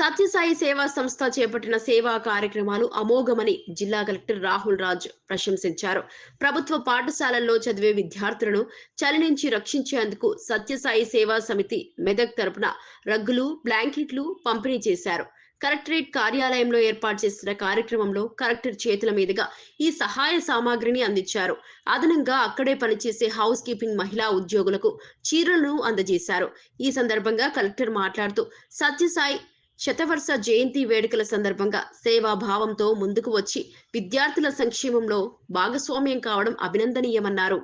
సత్యసాయి సేవా సంస్థ చేపట్టిన సేవా కార్యక్రమాలు అమోఘమని జిల్లా కలెక్టర్ రాహుల్ రాజ్ ప్రశంసించారు. ప్రభుత్వ పాఠశాలల్లో చదివే విద్యార్థులను చలి నుంచి రక్షించేందుకు సత్యసాయి సేవా సమితి మెదక్ తరపున రగ్గులు బ్లాంకెట్లు పంపిణీ చేశారు. కలెక్టరేట్ కార్యాలయంలో ఏర్పాటు చేసిన కార్యక్రమంలో కలెక్టర్ చేతుల మీదుగా ఈ సహాయ సామాగ్రిని అందించారు. అదనంగా అక్కడే పనిచేసే హౌస్ కీపింగ్ మహిళా ఉద్యోగులకు చీరలను అందజేశారు. ఈ సందర్భంగా కలెక్టర్ మాట్లాడుతూ సత్యసాయి శతవర్ష జయంతి వేడుకల సందర్భంగా సేవాభావంతో ముందుకు వచ్చి విద్యార్థుల సంక్షేమంలో భాగస్వామ్యం కావడం అభినందనీయమన్నారు.